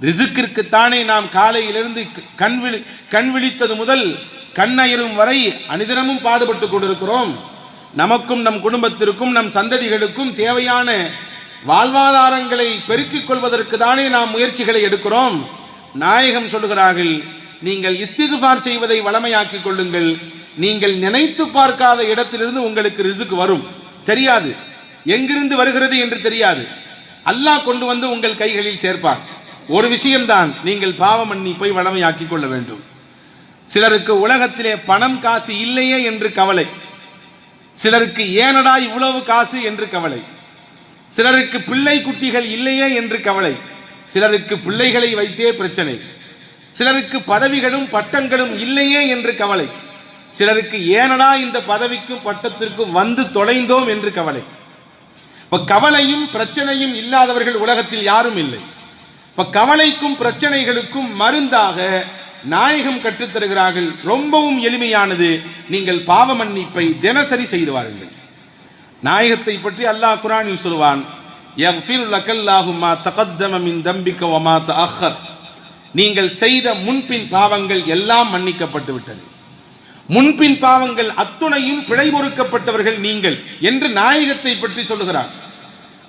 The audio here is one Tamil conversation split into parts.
ரிசுக்கிற்குத்தானே நாம் காலையிலிருந்து கண் விழி கண் விழித்தது முதல் கண்ணயரும் வரை அனிதினமும் பாடுபட்டு கொண்டிருக்கிறோம். நமக்கும் நம் குடும்பத்திற்கும் நம் சந்ததிகளுக்கும் தேவையான வாழ்வாதாரங்களை பெருக்கிக் கொள்வதற்கு தானே நாம் முயற்சிகளை எடுக்கிறோம். நாயகம் சொல்லுகிறார்கள் நீங்கள் இஸ்திகுஃபார் செய்வதை வளமையாக்கிக் கொள்ளுங்கள். நீங்கள் நினைத்து பார்க்காத இடத்திலிருந்து உங்களுக்கு ரிசுக்கு வரும். தெரியாது. எங்கிருந்து வருகிறது என்று தெரியாது. அல்லாஹ் கொண்டு வந்து உங்கள் கைகளில் சேர்ப்பார். ஒரு விஷயம்தான் நீங்கள் பாவம் பண்ணி போய் வளமையாக்கி கொள்ள வேண்டும். சிலருக்கு உலகத்திலே பணம் காசு இல்லையே என்று கவலை. சிலருக்கு ஏனடா இவ்வளவு காசு என்று கவலை. சிலருக்கு பிள்ளை குட்டிகள் இல்லையே என்று கவலை. சிலருக்கு பிள்ளைகளை வைத்தே பிரச்சனை. சிலருக்கு பதவிகளும் பட்டங்களும் இல்லையே என்று கவலை. சிலருக்கு ஏனடா இந்த பதவிக்கும் பட்டத்திற்கும் வந்து தொலைந்தோம் என்று கவலை. இப்ப கவலையும் பிரச்சனையும் இல்லாதவர்கள் உலகத்தில் யாரும் இல்லை. இப்ப கவலைக்கும் பிரச்சனைகளுக்கும் மருந்தாக நாயகம் கற்றுத்தருகிறார்கள் ரொம்பவும் எளிமையானது. நீங்கள் பாவ மன்னிப்பை தினசரி செய்து வாருங்கள். நாயகத்தை பற்றி அல்லாஹ் குரானில் சொல்வான் நீங்கள் செய்த முன்பின் பாவங்கள் எல்லாம் மன்னிக்கப்பட்டு விட்டது. முன்பின் பாவங்கள் அத்துணையும் பிழை பொறுக்கப்பட்டவர்கள் நீங்கள் என்று நாயகத்தை பற்றி சொல்லுகிறார்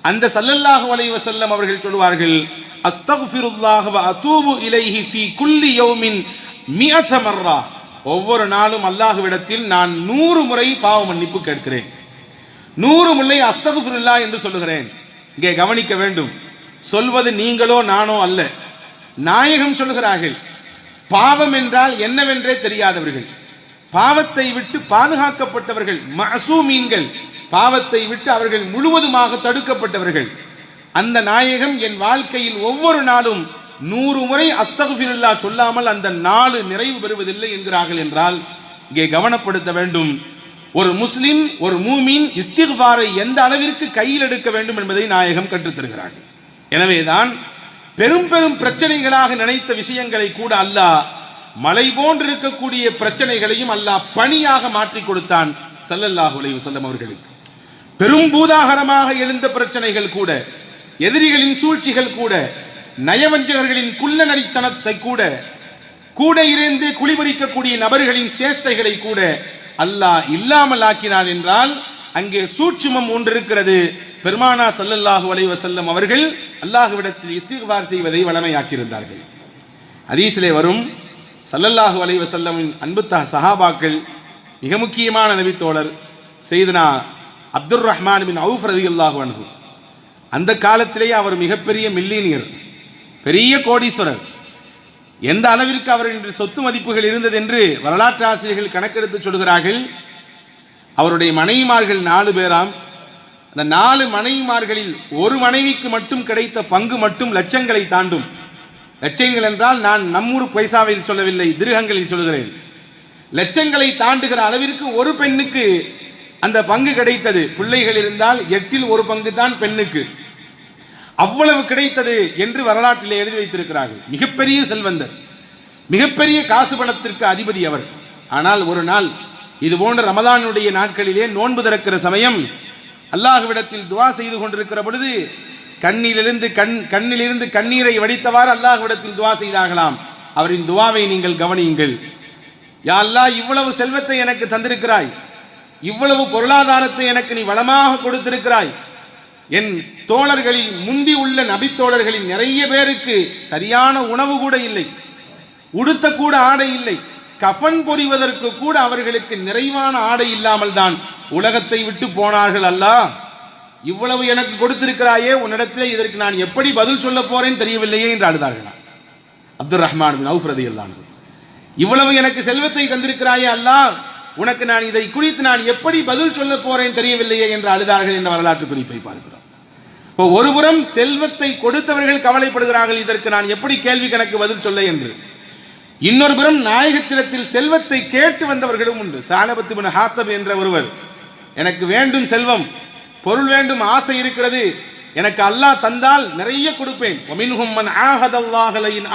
அந்த சல்லல்லாஹு அலைஹி வஸல்லம் அவர்கள் சொல்வார்கள் அஸ்தக்ஃபிருல்லாஹ வ அதூபு இலைஹி ஃபீ குல்லி யௌமின் மிஅத மர்ரா. ஒவ்வொரு நாளும் அல்லாஹ்விடத்தில் நான் நூறு முறை பாவ மன்னிப்பு கேட்கிறேன். நூறு முறை அஸ்தகுஃபிருல்லா என்று சொல்லுகிறேன். இங்கே கவனிக்க வேண்டும். சொல்வது நீங்களோ நானோ அல்ல. நாயகம் சொல்லுகிறார்கள் பாவம் என்றால் என்னவென்றே தெரியாதவர்கள் பாவத்தை விட்டு பாதுகாக்கப்பட்டவர்கள் மசூமீன்கள் பாவத்தை விட்டு அவர்கள் முழுவதுமாக தடுக்கப்பட்டவர்கள். அந்த நாயகம் என் வாழ்க்கையில் ஒவ்வொரு நாளும் நூறு முறை அஸ்தகுஃபிருல்லா சொல்லாமல் அந்த நாலு நிறைவு பெறுவதில்லை என்கிறார்கள் என்றால் இங்கே கவனப்படுத்த வேண்டும். ஒரு முஸ்லிம் ஒரு மூமின் இஸ்திக்பாரை எந்த அளவிற்கு கையில் எடுக்க வேண்டும் என்பதை நாயகம் கற்றுத்தருகிறார்கள் எனவேதான் பெரும் பெரும் பிரச்சனைகளாக நினைத்த விஷயங்களை கூட அல்லாஹ் மலை போன்றிருக்கக்கூடிய பிரச்சனைகளையும் அல்லாஹ் பணியாக மாற்றி கொடுத்தான் சல்லல்லாஹு அலைஹி அவர்களுக்கு. பெரும் பூதாகரமாக எழுந்த பிரச்சனைகள் கூட எதிரிகளின் சூழ்ச்சிகள் கூட நயவஞ்சகர்களின் குள்ள நடித்தனத்தை கூட கூட இருந்து குளிபறிக்கக்கூடிய நபர்களின் சேஷ்டைகளை கூட அல்லாஹ் இல்லாமல் ஆக்கினான் என்றால் அங்கே சூட்சுமம் ஒன்று இருக்கிறது பெருமானா சல்லல்லாஹு வலைவ செல்லம் அவர்கள் அல்லாஹுவிடத்தில் இஸ்திகார் செய்வதை வளமையாக்கியிருந்தார்கள். அதீசிலே வரும் சல்லல்லாஹு வளைவ செல்லமின் அன்புத்தா சஹாபாக்கள் மிக முக்கியமான நபித்தோழர் செய்தனா அப்துல் ரஹ்மான் பின் அவுஃப் ரதியல்லாஹு அன்ஹு. அந்த காலத்திலேயே அவர் மிகப்பெரிய மில்லினியர் பெரிய கோடீஸ்வரர். எந்த அளவிற்கு அவர் இன்று சொத்து மதிப்புகள் இருந்தது என்று வரலாற்று ஆசிரியர்கள் கணக்கெடுத்து சொல்கிறார்கள் அவருடைய மனைவிமார்கள் நாலு பேராம். அந்த நாலு மனைவிமார்களில் ஒரு மனைவிக்கு மட்டும் கிடைத்த பங்கு மட்டும் லட்சங்களை தாண்டும். லட்சங்கள் என்றால் நான் நம்மூர் பைசாவில் சொல்லவில்லை திருகங்களில் சொல்கிறேன். லட்சங்களை தாண்டுகிற அளவிற்கு ஒரு பெண்ணுக்கு அந்த பங்கு கிடைத்தது. பிள்ளைகள் இருந்தால் எட்டில் ஒரு பங்கு தான் பெண்ணுக்கு. அவ்வளவு கிடைத்தது என்று வரலாற்றில் எழுதி வைத்திருக்கிறார்கள். மிகப்பெரிய செல்வந்தர். மிகப்பெரிய காசு பணத்திற்கு அதிபதி அவர். ஆனால் ஒரு நாள் இது போன்ற ரமதானுடைய நாட்களிலே நோன்பு திறக்கிற சமயம் அல்லாஹுவிடத்தில் துவா செய்து கொண்டிருக்கிற பொழுது கண்ணிலிருந்து கண் கண்ணிலிருந்து கண்ணீரை வடித்தவாறு அல்லாஹுவிடத்தில் துவா செய்தாகலாம் அவரின் துவாவை நீங்கள் கவனியுங்கள். யா அல்லாஹ் இவ்வளவு செல்வத்தை எனக்கு தந்திருக்கிறாய். இவ்வளவு பொருளாதாரத்தை எனக்கு நீ வளமாக கொடுத்திருக்கிறாய். என் தோழர்களில் முந்தி உள்ள நபித்தோழர்களில் நிறைய பேருக்கு சரியான உணவு கூட இல்லை. உடுத்த கூட ஆடை இல்லை. கஃன் பொறிவதற்கு கூட அவர்களுக்கு நிறைவான ஆடை இல்லாமல் தான் உலகத்தை விட்டு போனார்கள் அல்ல. இவ்வளவு எனக்கு கொடுத்திருக்கிறாயே உன்னிடத்தில் இதற்கு நான் எப்படி பதில் சொல்ல போறேன் தெரியவில்லையே என்று அழுதார்களாம் அப்துல் ரஹ்மான் அவுஃப்ரதி அவுஃப் இவ்வளவு எனக்கு செல்வத்தை தந்திருக்கிறாயே அல்லாஹ் உனக்கு நான் இதை குறித்து நான் எப்படி பதில் சொல்ல போறேன் தெரியவில்லையே என்று அழுதார்கள் என்ற வரலாற்று குறிப்பை பார்க்கிறோம். இப்போ ஒருபுறம் செல்வத்தை கொடுத்தவர்கள் கவலைப்படுகிறார்கள் இதற்கு நான் எப்படி கேள்வி கணக்கு பதில் சொல்ல என்று. இன்னொரு புறம் நாயகத்திடத்தில் செல்வத்தை கேட்டு வந்தவர்களும் உண்டு. சாலபத்து பின் ஹாத்தப் என்ற ஒருவர் எனக்கு வேண்டும் செல்வம் பொருள் வேண்டும் ஆசை இருக்கிறது எனக்கு அல்லாஹ் தந்தால் நிறைய கொடுப்பேன். ஒமின்ஹும் மன்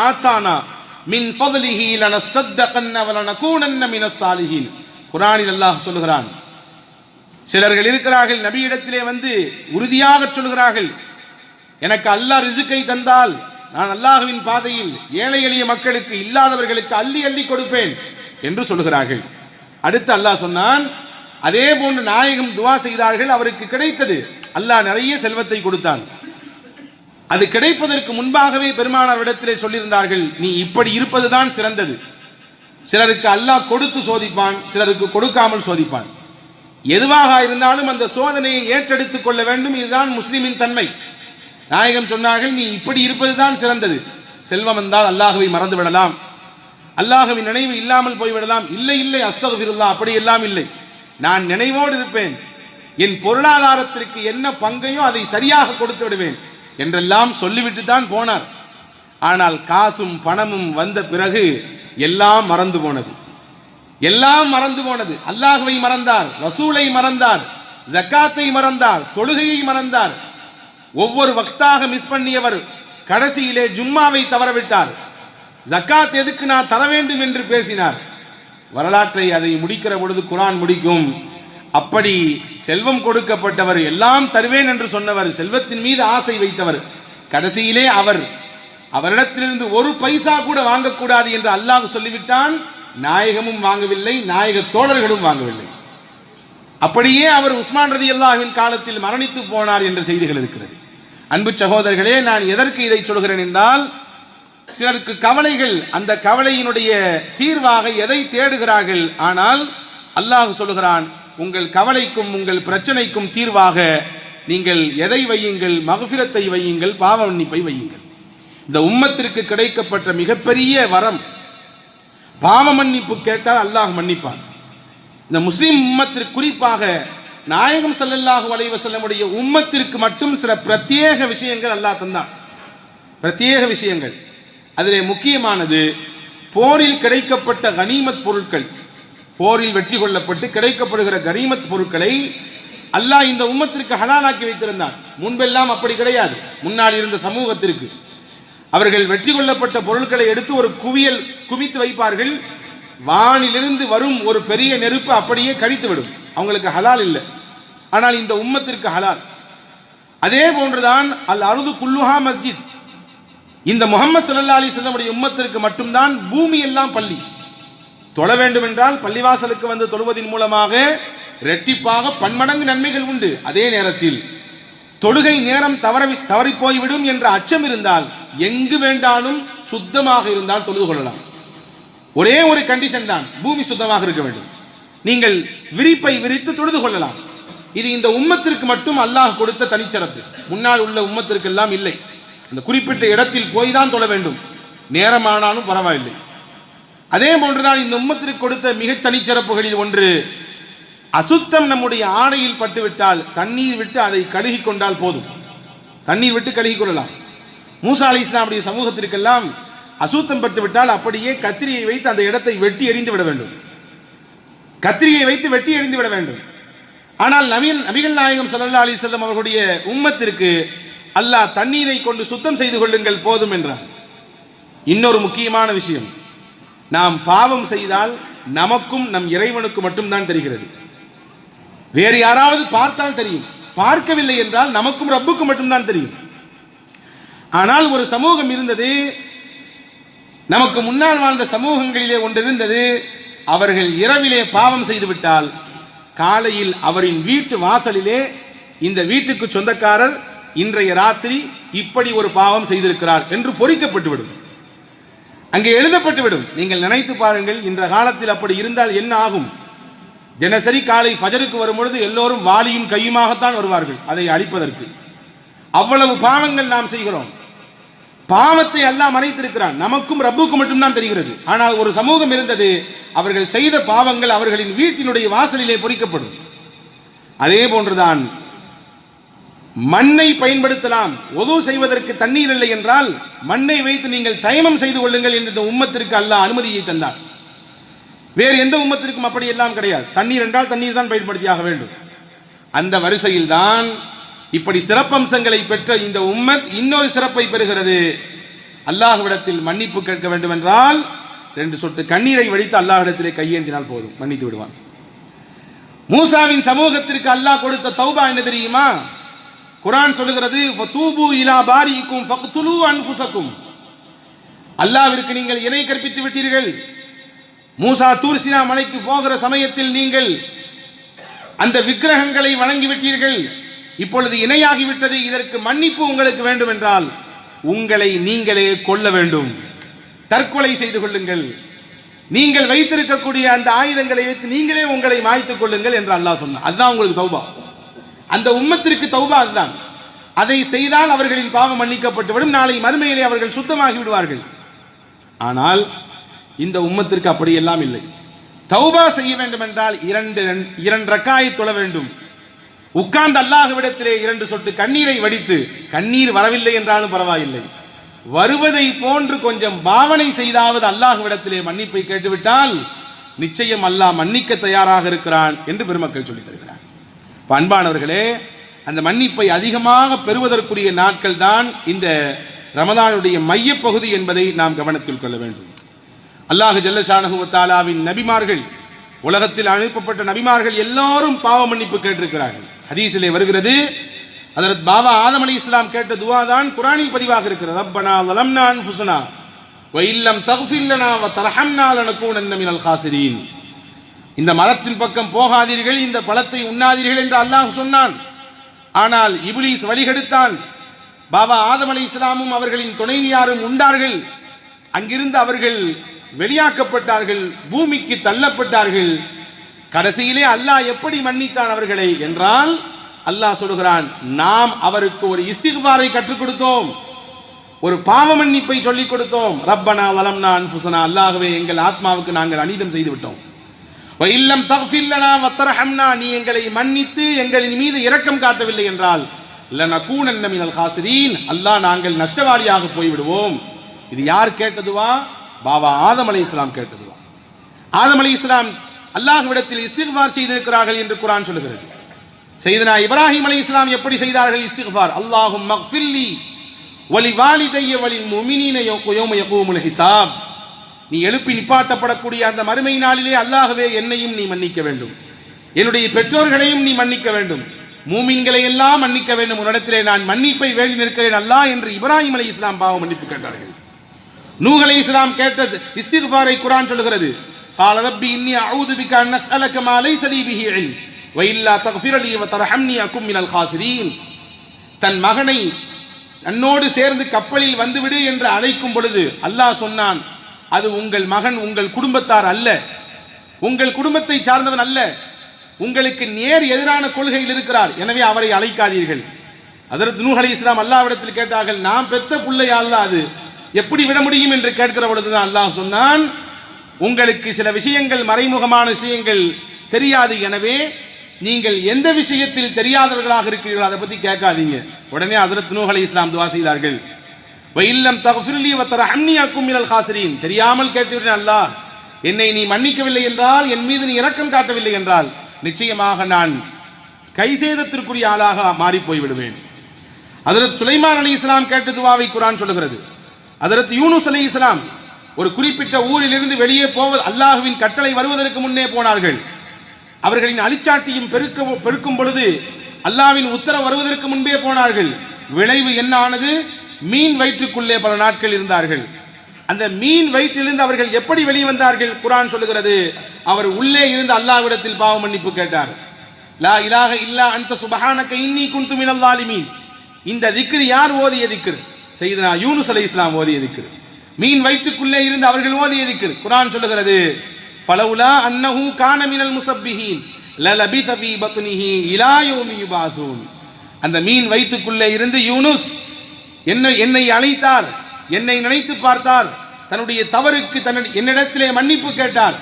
ஆத்தானா மின் ஃபதலிஹி லனசத்தகன்ன வலனகூனன்ன மினஸ் குரானில் அல்லாஹ் சொல்லுகிறான். சிலர்கள் இருக்கிறார்கள் நபியிடத்திலே வந்து உறுதியாக சொல்கிறார்கள் எனக்கு அல்லாஹ் ரிசுக்கை தந்தால் நான் அல்லாஹுவின் பாதையில் ஏழை எளிய மக்களுக்கு இல்லாதவர்களுக்கு அள்ளி அள்ளி கொடுப்பேன் என்று சொல்கிறார்கள் அடுத்து அல்லாஹ் சொன்னான் அதே போன்று நாயகம் துவா செய்தார்கள் அவருக்கு கிடைத்தது. அல்லாஹ் நிறைய செல்வத்தை கொடுத்தான். அது கிடைப்பதற்கு முன்பாகவே பெருமானார் இடத்திலே சொல்லியிருந்தார்கள் நீ இப்படி இருப்பதுதான் சிறந்தது. சிலருக்கு அல்லாஹ் கொடுத்து சோதிப்பான் சிலருக்கு கொடுக்காமல் சோதிப்பான். எதுவாக இருந்தாலும் அந்த சோதனையை ஏற்றெடுத்துக் கொள்ள வேண்டும் இதுதான் முஸ்லிமின் தன்மை. நாயகம் சொன்னார்கள் நீ இப்படி இருப்பதுதான் சிறந்தது. செல்வம் வந்தால் அல்லாஹுவை மறந்து விடலாம் அல்லாஹுவின் நினைவு இல்லாமல் போய்விடலாம். இல்லை இல்லை அஸ்தகுபிருல்லா அப்படி எல்லாம் இல்லை. நான் நினைவோடு இருப்பேன். என் பொருளாதாரத்திற்கு என்ன பங்கையோ அதை சரியாக கொடுத்து விடுவேன். என்றெல்லாம் சொல்லிவிட்டு தான் போனார். ஆனால் காசும் பணமும் வந்த பிறகு எல்லாம் மறந்து போனது. எல்லாம் மறந்து போனது. அல்லாஹுவை மறந்தார் ரசூலை மறந்தார் ஜக்காத்தை மறந்தார் தொழுகையை மறந்தார். ஒவ்வொரு வக்தாக மிஸ் பண்ணியவர் கடைசியிலே ஜும்மாவை தவறவிட்டார். ஜக்காத் எதுக்கு நான் தர வேண்டும் என்று பேசினார். வரலாற்றை அதை முடிக்கிற பொழுது குரான் முடிக்கும். அப்படி செல்வம் கொடுக்கப்பட்டவர் எல்லாம் தருவேன் என்று சொன்னவர் செல்வத்தின் மீது ஆசை வைத்தவர் கடைசியிலே அவர் அவரிடத்திலிருந்து ஒரு பைசா கூட வாங்கக்கூடாது என்று அல்லாஹ் சொல்லிவிட்டான். நாயகமும் வாங்கவில்லை நாயக தோழர்களும் வாங்கவில்லை. அப்படியே அவர் உஸ்மான் ரதி அல்லாஹின் காலத்தில் மரணித்து போனார் என்ற செய்திகள் இருக்கிறது. அன்பு சகோதரர்களே நான் எதற்கு இதை சொல்கிறேன் என்றால் சிலருக்கு கவலைகள் அந்த கவலையினுடைய தீர்வாக எதை தேடுகிறார்கள்? ஆனால் அல்லாஹ் சொல்கிறான் உங்கள் கவலைக்கும் உங்கள் பிரச்சனைக்கும் தீர்வாக நீங்கள் எதை வையுங்கள்? மகபிரத்தை வையுங்கள் பாவ மன்னிப்பை வையுங்கள். இந்த உம்மத்திற்கு கிடைக்கப்பட்ட மிகப்பெரிய வரம். பாவ மன்னிப்பு கேட்டால் அல்லாஹ் மன்னிப்பான். இந்த முஸ்லீம் உம்மத்திற்கு குறிப்பாக நாயகம் சல்லல்லாஹு அலைவசல்லமுடைய உம்மத்திற்கு மட்டும் சில பிரத்யேக விஷயங்கள் அல்லாஹ் தந்தான். பிரத்யேக விஷயங்கள். அதிலே முக்கியமானது போரில் கிடைக்கப்பட்ட கனிமத் பொருட்கள். போரில் வெற்றி கொள்ளப்பட்டு கிடைக்கப்படுகிற கனிமத் பொருட்களை அல்லாஹ் இந்த உம்மத்திற்கு ஹலாலாக்கி வைத்திருந்தான். முன்பெல்லாம் அப்படி கிடையாது. முன்னால் இருந்த சமூகத்திற்கு. அவர்கள் வெற்றி கொள்ளப்பட்ட பொருட்களை எடுத்து ஒரு குவியல் குவித்து வைப்பார்கள். வானிலிருந்து வரும் ஒரு பெரிய நெருப்பு அப்படியே கரித்து விடும் அவங்களுக்கு ஹலால் இல்லை. ஆனால் இந்த உம்மத்திற்கு ஹலால். அதே போன்றுதான் அல் அருது குல்லுஹா மஸ்ஜித். இந்த முகமது சல்லா அலி சொல்லமுடைய உம்மத்திற்கு மட்டும்தான் பூமி எல்லாம் பள்ளி. தொழ வேண்டும் என்றால் பள்ளிவாசலுக்கு வந்து தொழுவதன் மூலமாக ரெட்டிப்பாக பன்மடங்கு நன்மைகள் உண்டு. அதே நேரத்தில் தொழுகை நேரம் தவறி தவறி போய்விடும் என்ற அச்சம் இருந்தால் எங்கு வேண்டாலும் சுத்தமாக இருந்தால் தொழுது கொள்ளலாம். ஒரே ஒரு கண்டிஷன் தான் பூமி சுத்தமாக இருக்க வேண்டும். நீங்கள் விரிப்பை விரித்து தொழுது கொள்ளலாம். இது இந்த உம்மத்திற்கு மட்டும் அல்லாஹ் கொடுத்த தனிச்சிறப்பு முன்னால் உள்ள உம்மத்திற்கெல்லாம் இல்லை. அந்த குறிப்பிட்ட இடத்தில் போய் தான் தொழ வேண்டும். நேரமானாலும் பரவாயில்லை. அதே போன்றுதான் இந்த உம்மத்திற்கு கொடுத்த மிக தனிச்சிறப்புகளில் ஒன்று அசுத்தம் நம்முடைய ஆடையில் பட்டுவிட்டால் தண்ணீர் விட்டு அதை கழுகி கொண்டால் போதும். தண்ணீர் விட்டு கழுகி கொள்ளலாம். மூசா அலி இஸ்லாமுடைய சமூகத்திற்கெல்லாம் அசுத்தம் பட்டு விட்டால் அப்படியே கத்திரியை வைத்து அந்த இடத்தை வெட்டி எறிந்து விட வேண்டும். கத்திரியை வைத்து வெட்டி எறிந்து விட வேண்டும். ஆனால் நவீன் நபிகள் நாயகம் சல்லா அலி செல்லம் அவர்களுடைய உம்மத்திற்கு அல்லாஹ் தண்ணீரை கொண்டு சுத்தம் செய்து கொள்ளுங்கள் போதும் என்றார் இன்னொரு முக்கியமான விஷயம். நாம் பாவம் செய்தால் நமக்கும் நம் இறைவனுக்கு மட்டும்தான் தெரிகிறது. வேறு யாராவது பார்த்தால் தெரியும். பார்க்கவில்லை என்றால் நமக்கும் ரப்புக்கும் மட்டும்தான் தெரியும். ஆனால் ஒரு சமூகம் இருந்தது. நமக்கு முன்னால் வாழ்ந்த சமூகங்களிலே ஒன்றிருந்தது. அவர்கள் இரவிலே பாவம் செய்துவிட்டால் காலையில் அவரின் வீட்டு வாசலிலே இந்த வீட்டுக்கு சொந்தக்காரர் இன்றைய ராத்திரி இப்படி ஒரு பாவம் செய்திருக்கிறார் என்று பொறிக்கப்பட்டுவிடும். அங்கே எழுதப்பட்டுவிடும். நீங்கள் நினைத்து பாருங்கள் இந்த காலத்தில் அப்படி இருந்தால் என்ன ஆகும்? தினசரி காலை ஃபஜருக்கு வரும்பொழுது எல்லோரும் வாளியும் கையுமாகத்தான் வருவார்கள் அதை அழிப்பதற்கு. அவ்வளவு பாவங்கள் நாம் செய்கிறோம். பாவத்தை எல்லாம் மறைத்திருக்கிறான். நமக்கும் ரப்புக்கும் மட்டும்தான் தெரிகிறது. ஆனால் ஒரு சமூகம் இருந்தது அவர்கள் செய்த பாவங்கள் அவர்களின் வீட்டினுடைய வாசலிலே பொறிக்கப்படும். அதே போன்றுதான் மண்ணை பயன்படுத்தலாம். ஒது செய்வதற்கு தண்ணீர் இல்லை என்றால் மண்ணை வைத்து நீங்கள் தயமம் செய்து கொள்ளுங்கள் என்று இந்த உம்மத்திற்கு அல்லாஹ் அனுமதியை தந்தார். வேறு எந்த உம்மத்திற்கும் அப்படி எல்லாம் கிடையாது. தண்ணீர் என்றால் தண்ணீர் தான் பயன்படுத்தியாக வேண்டும். அந்த வரிசையில் தான் இப்படி சிறப்பம்சங்களை பெற்ற இந்த உம்மத் இன்னொரு சிறப்பை பெறுகிறது. அல்லாஹ்விடத்தில் மன்னிப்பு கேட்க வேண்டும் என்றால் ரெண்டு சொட்டு கண்ணீரை வடித்து அல்லாஹ்விடத்திலே கையேந்தினால் போதும். மன்னித்து விடுவான். மூசாவின் சமூகத்திற்கு அல்லாஹ் கொடுத்த தௌபா என்ன தெரியுமா? குரான் சொல்லுகிறது தூபு இலா பாரிக்கும் ஃபக்துலு அன்ஃபுசக்கும் அல்லாவிற்கு நீங்கள் இணை கற்பித்து விட்டீர்கள். மூசா தூர்சினா மலைக்கு போகிற சமயத்தில் நீங்கள் அந்த விக்கிரகங்களை வணங்கிவிட்டீர்கள் இப்பொழுது இணையாகிவிட்டது. இதற்கு மன்னிப்பு உங்களுக்கு வேண்டும் என்றால் உங்களை நீங்களே கொல்ல வேண்டும். தற்கொலை செய்து கொள்ளுங்கள். நீங்கள் வைத்திருக்கக்கூடிய அந்த ஆயுதங்களை வைத்து நீங்களே உங்களை மாய்த்துக் கொள்ளுங்கள் என்று அல்லாஹ் சொன்னார் அதுதான் உங்களுக்கு தௌபா. அந்த உம்மத்திற்கு தௌபா அதுதான். அதை செய்தால் அவர்களின் பாவம் மன்னிக்கப்பட்டுவிடும். நாளை மறுமையிலே அவர்கள் சுத்தமாகி விடுவார்கள். ஆனால் இந்த உம்மத்திற்கு அப்படியெல்லாம் இல்லை. தௌபா செய்ய வேண்டும் என்றால் இரண்டு இரண்டு ரக்காயை தொழ வேண்டும். உட்கார்ந்து அல்லாஹுவிடத்திலே இரண்டு சொட்டு கண்ணீரை வடித்து கண்ணீர் வரவில்லை என்றாலும் பரவாயில்லை. வருவதை போன்று கொஞ்சம் பாவனை செய்தாவது அல்லாஹுவிடத்திலே மன்னிப்பை கேட்டுவிட்டால் நிச்சயம் அல்லாஹ் மன்னிக்க தயாராக இருக்கிறான் என்று பெருமக்கள் சொல்லித் தருகிறார். இப்போ அன்பானவர்களே அந்த மன்னிப்பை அதிகமாக பெறுவதற்குரிய நாட்கள் தான் இந்த ரமதானுடைய மையப்பகுதி என்பதை நாம் கவனத்தில் கொள்ள வேண்டும். அல்லாஹு ஜல்லஷானஹு நபிமார்கள் உலகத்தில் அனுப்பப்பட்ட நபிமார்கள் எல்லாரும் பாவ மன்னிப்பு கேட்டிருக்கிறார்கள். ஹதீஸிலே வருகிறது அதற்கு பாபா ஆதம் அலி இஸ்லாம் கேட்ட துவா தான் குரானில் பதிவாக இருக்கிறது. ரப்பனா வலம் நான் ஃபுசனா வயில்லம் தகுஃபில்லனா வ தர்ஹம்னா லனகூனன்ன மினல் காசிரீன் இந்த மரத்தின் பக்கம் போகாதீர்கள் இந்த பழத்தை உண்ணாதீர்கள் என்று அல்லாஹ் சொன்னான். ஆனால் இப்லீஸ் வழிகெடுத்தான். பாபா ஆதம் அலி இஸ்லாமும் அவர்களின் துணைவியாரும் உண்டார்கள். அங்கிருந்து அவர்கள் வெளியாக்கப்பட்டார்கள் பூமிக்கு தள்ளப்பட்டார்கள். கடைசியிலே அல்லாஹ் எப்படி மன்னித்தான் அவர்களை என்றால் அல்லாஹ் சொல்கிறான் நாம் அவருக்கு ஒரு இஸ்திகுபாரை கற்றுக் கொடுத்தோம். ஒரு பாவ மன்னிப்பை சொல்லிக் கொடுத்தோம். ரப்பனா வலம்னா அன்ஃபுசனா அல்லாகவே எங்கள் ஆத்மாவுக்கு நாங்கள் அநீதம் செய்து விட்டோம் இல்லம் தஃபில்லனா வத்தரஹம்னா நீ எங்களை மன்னித்து எங்களின் மீது இரக்கம் காட்டவில்லை என்றால் லனகூனன்ன மினல் ஹாசிரீன் அல்லாஹ் நாங்கள் நஷ்டவாளியாக போய்விடுவோம். இது யார் கேட்டதுவா? பாபா ஆதம் அலி இஸ்லாம் கேட்டதுவா ஆதம் அலி இஸ்லாம் அல்லாஹ்விடத்தில் இஸ்திக்பார் செய்திருக்கிறார்கள் என்று குரான் சொல்லுகிறது. செய்தனா இப்ராஹிம் அலி இஸ்லாம் எப்படி செய்தார்கள்? இஸ்திக்பார் அல்லாஹும் மக்ஃபில்லி வலி வாலிதைய வலி முமினின யோம யகூமுல் ஹிசாப். நீ எழுப்பி நிப்பாட்டப்படக்கூடிய அந்த மறுமை நாளிலே அல்லாகவே என்னையும் நீ மன்னிக்க வேண்டும். என்னுடைய பெற்றோர்களையும் நீ மன்னிக்க வேண்டும். மூமின்களை எல்லாம் மன்னிக்க வேண்டும். உன்னிடத்திலே நான் மன்னிப்பை வேண்டி நிற்கிறேன் அல்லாஹ் என்று இப்ராஹிம் அலி இஸ்லாம் பாவ மன்னிப்பு கேட்டார்கள். நூஹ் அலை இஸ்லாம் கேட்டது இஸ்திக்பாரை குரான் சொல்கிறது قال ربي إني أعوذ بك أن أسألك ما ليس لي به علم وإلا تغفر لي وترحمني أكن من الخاسرين தன் மகனை தன்னோடு சேர்ந்து கப்பலில் வந்துவிடு என்று அழைக்கும் பொழுது அல்லாஹ் சொன்னான் அது உங்கள் மகன் உங்கள் குடும்பத்தார் அல்ல உங்கள் குடும்பத்தை சார்ந்தவன் அல்ல உங்களுக்கு நேர் எதிரான கொள்கையில் இருக்கிறார் எனவே அவரை அழைக்காதீர்கள் அதற்கு நூஹ் அலி இஸ்லாம் அல்லாவிடத்தில் கேட்டார்கள் நான் பெத்த பிள்ளையா அல்ல அது எப்படி விட முடியும் என்று கேட்கிற பொழுதுதான் அல்லாஹ் சொன்னான் உங்களுக்கு சில விஷயங்கள் மறைமுகமான விஷயங்கள் தெரியாது எனவே நீங்கள் எந்த விஷயத்தில் தெரியாதவர்களாக இருக்கிறீர்களோ அதை பத்தி கேட்காதீங்க. உடனே ஹசரத் நூஹ் அலி இஸ்லாம் துவா செய்தார்கள். வயில்லம் தகஃபிர்லி வத்தர அன்னி அக்கும் மினல் ஹாசிரின். தெரியாமல் கேட்டுவிட்டேன் அல்லாஹ் என்னை நீ மன்னிக்கவில்லை என்றால் என் மீது நீ இரக்கம் காட்டவில்லை என்றால் நிச்சயமாக நான் கைசேதத்திற்குரிய ஆளாக மாறி போய்விடுவேன். அதில் சுலைமான் அலி இஸ்லாம் கேட்டு துவாவை குரான் சொல்லுகிறது. அதற்கு யூனுஸ் அலி இஸ்லாம் ஒரு குறிப்பிட்ட ஊரிலிருந்து வெளியே போவது அல்லாஹுவின் கட்டளை வருவதற்கு முன்னே போனார்கள். அவர்களின் அழிச்சாட்டியும் பெருக்க பெருக்கும் பொழுது அல்லாவின் உத்தரவு வருவதற்கு முன்பே போனார்கள். விளைவு என்ன ஆனது மீன் வயிற்றுக்குள்ளே பல நாட்கள் இருந்தார்கள். அந்த மீன் வயிற்றிலிருந்து அவர்கள் எப்படி வெளியே வந்தார்கள்? குரான் சொல்லுகிறது அவர் உள்ளே இருந்து அல்லாஹ்விடத்தில் பாவ மன்னிப்பு கேட்டார். லா இலாக இல்லா அந்த சுபஹானக இன்னி குன்து மினல் மீன் இந்த திக்ரு யார் ஓதிய திக்ரு? செய்தனா யூனுஸ் அலை இஸ்லாம் ஓதிய மீன் வயிற்றுக்குள்ளே இருந்து அவர்கள் ஓதிய குரான் சொல்லுகிறது பலவுலா அன்னஹு கான மினல் முசப்பிஹீன் லலபி தபி பத்னிஹி இலா யௌமி யுபாசூன் அந்த மீன் வயிற்றுக்குள்ளே இருந்து யூனுஸ் என்னை என்னை அழைத்தார் என்னை நினைத்து பார்த்தார் தன்னுடைய தவறுக்கு தன்னுடைய என்னிடத்திலே மன்னிப்பு கேட்டார்.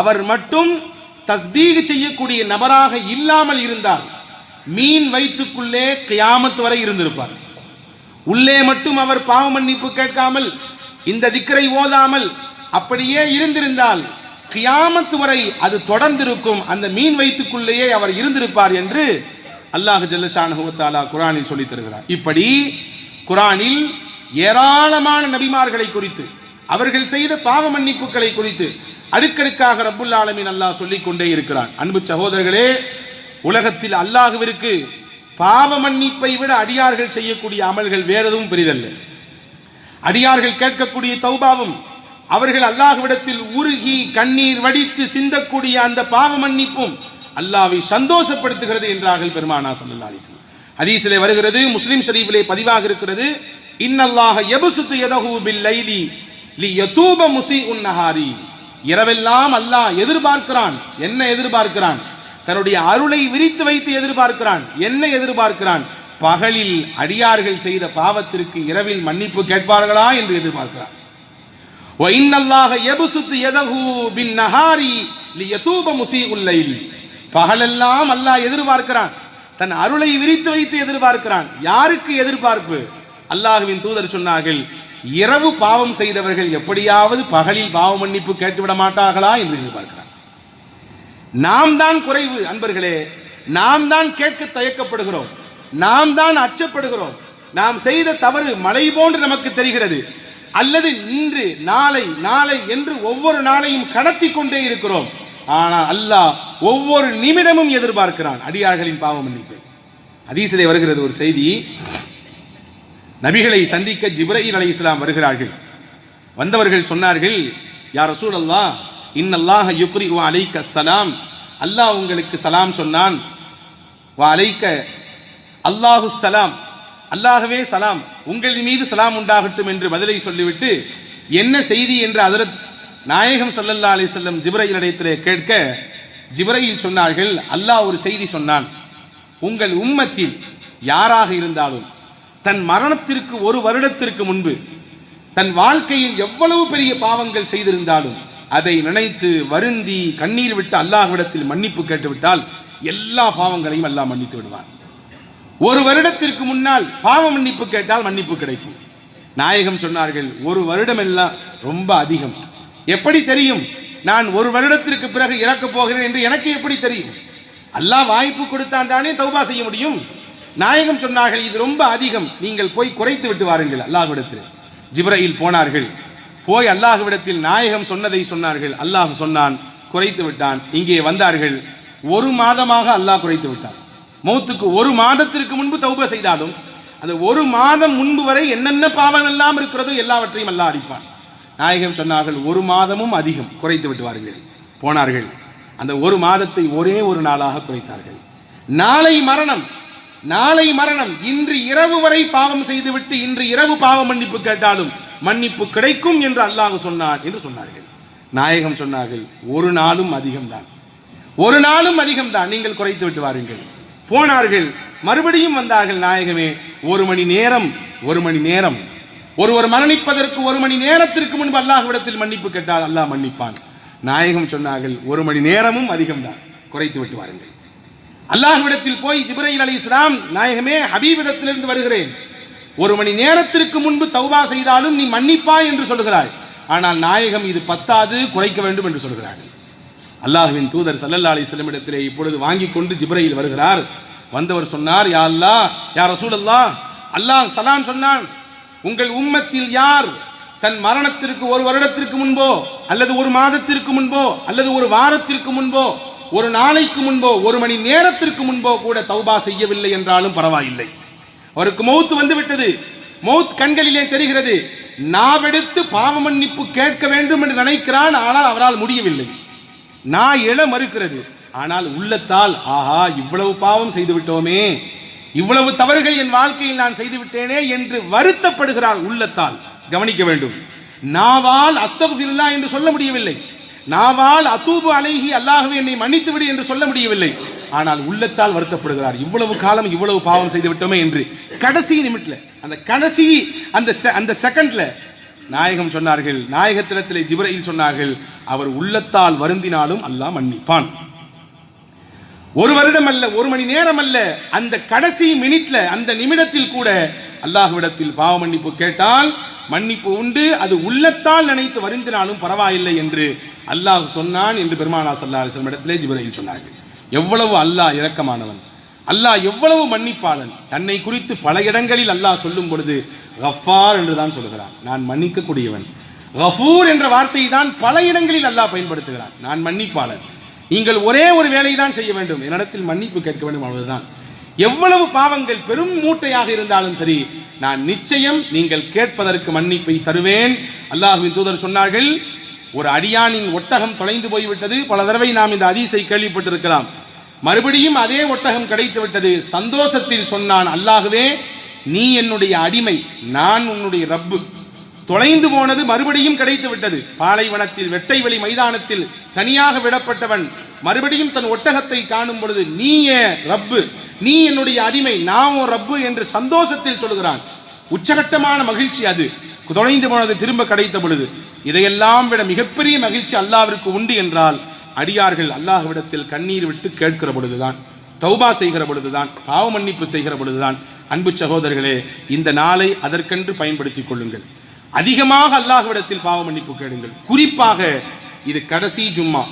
அவர் மட்டும் தஸ்பீக செய்யக்கூடிய நபராக இல்லாமல் இருந்தார். மீன் வயிற்றுக்குள்ளே கியாமத்து வரை இருந்திருப்பார். உள்ளே மட்டும் அவர் பாவ மன்னிப்பு கேட்காமல் இந்த திக்கரை ஓதாமல் அப்படியே இருந்திருந்தால் கியாமத்து வரை அது தொடர்ந்திருக்கும். அந்த மீன் வயிற்றுக்குள்ளேயே அவர் இருந்திருப்பார் என்று அல்லாஹ் ஜல்லஷானஹுவத்தாலா குரானில் சொல்லி தருகிறார். இப்படி குரானில் ஏராளமான நபிமார்களை குறித்து அவர்கள் செய்த பாவ மன்னிப்புகளை குறித்து அடுக்கடுக்காக ரப்புல் ஆலமின் அல்லாஹ் சொல்லிக் கொண்டே இருக்கிறான். அன்பு சகோதரர்களே உலகத்தில் அல்லாஹுவிற்கு பாவ மன்னிப்பை விட அடியார்கள் செய்யக்கூடிய அமல்கள் வேற எதுவும் பெரிதல்ல. அடியார்கள் கேட்கக்கூடிய தௌபாவும் அவர்கள் அல்லாஹ்விடத்தில் உருகி கண்ணீர் வடித்து சிந்தக்கூடிய அந்த பாவ மன்னிப்பும் அல்லாவை சந்தோஷப்படுத்துகிறது என்றார்கள் பெருமானா சல்லா அலிஸ்லாம் வஸல்லம். ஹதீஸிலே வருகிறது முஸ்லிம் ஷரீஃபிலே பதிவாக இருக்கிறது இன்னல்லாக எபுசுத்து யதஹு பில் லைலி லி யதூப முஸீஉன் நஹாரி. இரவெல்லாம் அல்லாஹ் எதிர்பார்க்கிறான். என்ன எதிர்பார்க்கிறான்? தன்னுடைய அருளை விரித்து வைத்து எதிர்பார்க்கிறான். என்ன எதிர்பார்க்கிறான்? பகலில் அடியார்கள் செய்த பாவத்திற்கு இரவில் மன்னிப்பு கேட்பார்களா என்று எதிர்பார்க்கிறான். பகலெல்லாம் அல்லாஹ் எதிர்பார்க்கிறான். தன் அருளை விரித்து வைத்து எதிர்பார்க்கிறான். யாருக்கு எதிர்பார்ப்பு? அல்லாஹுவின் தூதர் சொன்னார்கள் இரவு பாவம் செய்தவர்கள் எப்படியாவது பகலில் பாவ மன்னிப்பு கேட்டுவிட மாட்டார்களா? என்று எதிர்பார்க்கிறான். நாம் தான் குறைவு அன்பர்களே. நாம் தான் கேட்க தயக்கப்படுகிறோம். நாம் தான் அச்சப்படுகிறோம். நாம் செய்த தவறு மலை போன்று நமக்கு தெரிகிறது. அல்லது இன்று நாளை நாளை என்று ஒவ்வொரு நாளையும் கடத்தி கொண்டே இருக்கிறோம். ஆனால் அல்லாஹ் ஒவ்வொரு நிமிடமும் எதிர்பார்க்கிறான். அடியார்களின் பாவ மன்னிப்பை. ஹதீஸிலே வருகிறது ஒரு செய்தி. நபிகளை சந்திக்க ஜிப்ரஹீல் அலி இஸ்லாம் வருகிறார்கள். வந்தவர்கள் சொன்னார்கள் யார் ரசூல் அல்லாஹ் இன்னல்லாஹ யுக்ரி வா அலைக்க சலாம். அல்லாஹ் உங்களுக்கு சலாம் சொன்னான். வா அலைக்க அல்லாஹு சலாம். அல்லாஹவே சலாம். உங்கள் மீது சலாம் உண்டாகட்டும் என்று பதிலை சொல்லிவிட்டு என்ன செய்தி? என்று அதரத் நாயகம் சல்லல்லா அலி செல்லம் ஜிப்ரையில் இடத்திலே கேட்க ஜிப்ரையில் சொன்னார்கள். அல்லாஹ் ஒரு செய்தி சொன்னான். உங்கள் உம்மத்தில் யாராக இருந்தாலும் தன் மரணத்திற்கு ஒரு வருடத்திற்கு முன்பு தன் வாழ்க்கையில் எவ்வளவு பெரிய பாவங்கள் செய்திருந்தாலும் அதை நினைத்து வருந்தி கண்ணீர் விட்டு அல்லாஹ்விடத்தில் மன்னிப்பு கேட்டுவிட்டால் எல்லா பாவங்களையும் அல்லாஹ் மன்னித்து விடுவான். ஒரு வருடத்திற்கு முன்னால் பாவ மன்னிப்பு கேட்டால் மன்னிப்பு கிடைக்கும். நாயகம் சொன்னார்கள் ஒரு வருடம் எல்லாம் ரொம்ப அதிகம். எப்படி தெரியும்? நான் ஒரு வருடத்திற்கு பிறகு இறக்கப் போகிறேன் என்று எனக்கு எப்படி தெரியும்? அல்லாஹ் வாய்ப்பு கொடுத்தான் தானே தௌபா செய்ய முடியும்? நாயகம் சொன்னார்கள் இது ரொம்ப அதிகம். நீங்கள் போய் குறைத்து விட்டு வாருங்கள் அல்லாஹ்விடத்தில். ஜிப்ரையில் போனார்கள் போய் அல்லாஹுவிடத்தில் நாயகம் சொன்னதை சொன்னார்கள். அல்லாஹ் சொன்னான் குறைத்து விட்டான். இங்கே வந்தார்கள். ஒரு மாதமாக அல்லாஹ் குறைத்து விட்டான். மௌத்துக்கு ஒரு மாதத்திற்கு முன்பு தௌப செய்தாலும் அந்த ஒரு மாதம் முன்பு வரை என்னென்ன பாவம் எல்லாம் இருக்கிறதோ எல்லாவற்றையும் அல்லாஹ் அடிப்பான். நாயகம் சொன்னார்கள் ஒரு மாதமும் அதிகம். குறைத்து விட்டுவார்கள் போனார்கள். அந்த ஒரு மாதத்தை ஒரே ஒரு நாளாக குறைத்தார்கள். நாளை மரணம். நாளை மரணம். இன்று இரவு வரை பாவம் செய்துவிட்டு இன்று இரவு பாவ மன்னிப்பு கேட்டாலும் மன்னிப்பு கிடைக்கும் என்று அல்லாஹ் சொன்னார் என்று சொன்னார்கள். நாயகம் சொன்னார்கள் ஒரு நாளும் அதிகம்தான். ஒரு நாளும் அதிகம்தான். நீங்கள் குறைத்து விட்டு வாருங்கள். போனார்கள். மறுபடியும் வந்தார்கள் நாயகமே ஒரு மணி நேரம் ஒரு மணி நேரம். ஒருவர் மரணிப்பதற்கு ஒரு மணி நேரத்திற்கு முன்பு அல்லாஹ்விடத்தில் மன்னிப்பு கேட்டால் அல்லாஹ் மன்னிப்பான். நாயகம் சொன்னார்கள் ஒரு மணி நேரமும் அதிகம்தான். குறைத்து விட்டு வாருங்கள். அல்லாஹ்விடத்தில் போய் ஜிப்ரைல் அலி இஸ்லாம் நாயகமே ஹபீபிடத்திலிருந்து வருகிறேன். ஒரு மணி நேரத்திற்கு முன்பு தௌபா செய்தாலும் நீ மன்னிப்பாய் என்று சொல்கிறாய் ஆனால் நாயகம் இது பத்தாது குறைக்க வேண்டும் என்று சொல்கிறார்கள். அல்லாஹ்வின் தூதர் சல்லல்லா அலி செல்லமிடத்திலே இப்பொழுது வாங்கி கொண்டு ஜிப்ரையில் வருகிறார். வந்தவர் சொன்னார் யா அல்லாஹ் யா ரசூலல்லாஹ் அல்லாஹ் சலாம் சொன்னான் உங்கள் உம்மத்தில் யார் தன் மரணத்திற்கு ஒரு வருடத்திற்கு முன்போ அல்லது ஒரு மாதத்திற்கு முன்போ அல்லது ஒரு வாரத்திற்கு முன்போ ஒரு நாளைக்கு முன்போ ஒரு மணி நேரத்திற்கு முன்போ கூட தௌபா செய்யவில்லை என்றாலும் பரவாயில்லை. அவருக்கு மௌத் வந்து விட்டது மௌத் கண்களிலே தெரிகிறது. நாவெடுத்து பாவ மன்னிப்பு கேட்க வேண்டும் என்று நினைக்கிறான் ஆனால் அவரால் முடியவில்லை. நான் எழ மறுக்கிறது. ஆனால் உள்ளத்தால் ஆஹா இவ்வளவு பாவம் செய்து விட்டோமே இவ்வளவு தவறுகள் என் வாழ்க்கையில் நான் செய்து விட்டேனே என்று வருத்தப்படுகிறார் உள்ளத்தால். கவனிக்க வேண்டும். நாவால் அஸ்தகுஃபிருல்லா என்று சொல்ல முடியவில்லை. நாவால் அத்தூபு அலைகி அல்லாஹுவே என்னை மன்னித்து விடு என்று சொல்ல முடியவில்லை. ஆனால் உள்ளத்தால் வருத்தப்படுகிறார். இவ்வளவு காலம் இவ்வளவு பாவம் செய்து விட்டோமே என்று. கடைசி நிமிட்ல அந்த கடைசி அந்த செ- அந்த செகண்ட்ல நாயகம் சொன்னார்கள். நாயகத்திடத்திலே ஜிப்ரயில் சொன்னார்கள் அவர் உள்ளத்தால் வருந்தினாலும் அல்லாஹ் மன்னிப்பான். ஒரு வருடம் அல்ல ஒரு மணி நேரம் அல்ல அந்த கடைசி மினிட்ல அந்த நிமிடத்தில் கூட அல்லாஹ்விடத்தில் பாவ மன்னிப்பு கேட்டால் மன்னிப்பு உண்டு. அது உள்ளத்தால் நினைத்து வருந்தினாலும் பரவாயில்லை என்று அல்லாஹ் சொன்னான் என்று பெருமானா சல்லா அலிஸ்லம் இடத்திலே ஜிப்ரயில் சொன்னார்கள். எவ்வளவு அல்லாஹ் இரக்கமானவன். அல்லாஹ் எவ்வளவு மன்னிப்பாளன். தன்னை குறித்து பல இடங்களில் அல்லாஹ் சொல்லும் பொழுது கஃபார் என்று தான் சொல்கிறான் நான் மன்னிக்கக்கூடியவன். கஃபூர் என்ற வார்த்தையை தான் பல இடங்களில் அல்லாஹ் பயன்படுத்துகிறான். நான் மன்னிப்பாளன். நீங்கள் ஒரே ஒரு வேலையை தான் செய்ய வேண்டும். என்னிடத்தில் மன்னிப்பு கேட்க வேண்டும் அவ்வளவுதான். எவ்வளவு பாவங்கள் பெரும் மூட்டையாக இருந்தாலும் சரி நான் நிச்சயம் நீங்கள் கேட்பதற்கு மன்னிப்பை தருவேன். அல்லாஹ்வின் தூதர் சொன்னார்கள் ஒரு அடியானின் ஒட்டகம் தொலைந்து போய்விட்டது. பல தடவை நாம் இந்த அதிசை கேள்விப்பட்டிருக்கலாம். மறுபடியும் அதே ஒட்டகம் கிடைத்து விட்டது. சந்தோஷத்தில் சொன்னான் அல்லாகவே நீ என்னுடைய அடிமை நான் உன்னுடைய ரப்பு. தொலைந்து போனது மறுபடியும் கிடைத்து விட்டது. பாலைவனத்தில் வெட்டைவெளி மைதானத்தில் தனியாக விடப்பட்டவன் மறுபடியும் தன் ஒட்டகத்தை காணும் பொழுது நீ ரப்பு நீ என்னுடைய அடிமை நான் ரப்பு என்று சந்தோஷத்தில் சொல்கிறான். உச்சகட்டமான மகிழ்ச்சி அது. தொலைந்து போனது திரும்ப கிடைத்த பொழுது. இதையெல்லாம் விட மிகப்பெரிய மகிழ்ச்சி அல்லாவிற்கு உண்டு என்றால் அடியார்கள் அல்லாஹ்விடத்தில் கண்ணீர் விட்டு கேட்கிற பொழுதுதான் தௌபா செய்கிற பொழுதுதான் பாவ மன்னிப்பு செய்கிற பொழுதுதான் அன்பு சகோதரர்களே இந்த நாளை அதற்கென்று பயன்படுத்திக் கொள்ளுங்கள். அதிகமாக அல்லாஹ்விடத்தில் பாவ மன்னிப்பு கேளுங்கள். குறிப்பாக இது கடைசி ஜும்மா.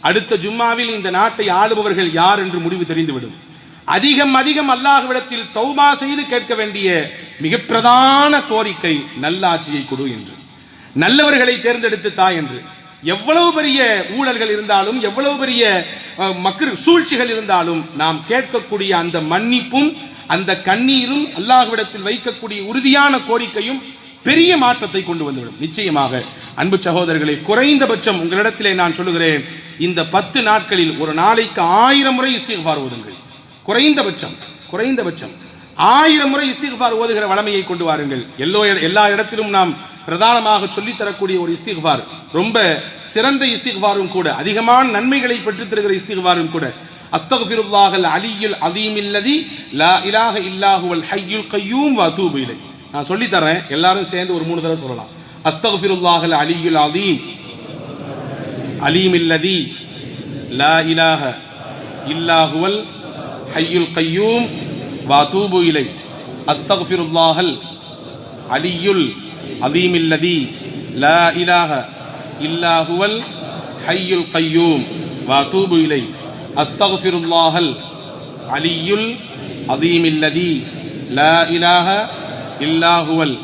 அடுத்த ஜும்மாவில் இந்த நாட்டை ஆளுபவர்கள் யார் என்று முடிவு தெரிந்துவிடும். அதிகம் அதிகம் அல்லாஹ்விடத்தில் தௌபா செய்து கேட்க வேண்டிய மிக பிரதான கோரிக்கை நல்லாட்சியை கொடு என்று. நல்லவர்களை தேர்ந்தெடுத்து தா என்று. எவ்வளவு பெரிய ஊழல்கள் இருந்தாலும் எவ்வளவு பெரிய அஹ், மக்கள் சூழ்ச்சிகள் இருந்தாலும் நாம் கேட்கக்கூடிய அந்த மன்னிப்பும் அந்த கண்ணீரும் அல்லாஹ்விடத்தில் வைக்கக்கூடிய உறுதியான கோரிக்கையும் பெரிய மாற்றத்தை கொண்டு வந்துவிடும். நிச்சயமாக அன்பு சகோதரர்களே குறைந்தபட்சம் உங்களிடத்திலே நான் சொல்லுகிறேன் இந்த பத்து நாட்களில் ஒரு நாளைக்கு ஆயிரம் முறை இஸ்திகார் ஓதுங்கள். குறைந்தபட்சம் குறைந்தபட்சம். ஆயிரம் முறை இஸ்திஃபார் ஓதுகிற வளமையை கொண்டு வாருங்கள். எல்லோ எல்லா இடத்திலும் நாம் பிரதானமாக சொல்லித் தரக்கூடிய ஒரு இஸ்திஃபார் ரொம்ப சிறந்த இஸ்திஃபாரும் கூட அதிகமான நன்மைகளை பெற்றுத் தருகிற இஸ்திஃபாரும் கூட. அஸ்தக்ஃபிருல்லாஹல் அலியுல் அதீமில்லதி லா இலாக இல்லாஹுவல் ஹையுல் கையூம் வதூபு இலை நான் சொல்லித் தரேன் எல்லாரும் சேர்ந்து ஒரு மூணு தடவை சொல்லலாம். அஸ்தக்ஃபிருல்லாஹல் அலியுல் அதீம் அலீமில்லதி லா இலாக இல்லாஹுவல் ஹய்யுல் கய்யூம் வாதூபு இலை அஸ்தக்ஃபிருல்லாஹல் அலியுல் அதீமில்லதி லா இலாஹ இல்லாஹுவல் ஹய்யுல் கய்யூம் வாதூபு இலை அஸ்தக்ஃபிருல்லாஹல் அலியுல் அதீமில்லதி லா இலாஹ இல்லாஹுவல்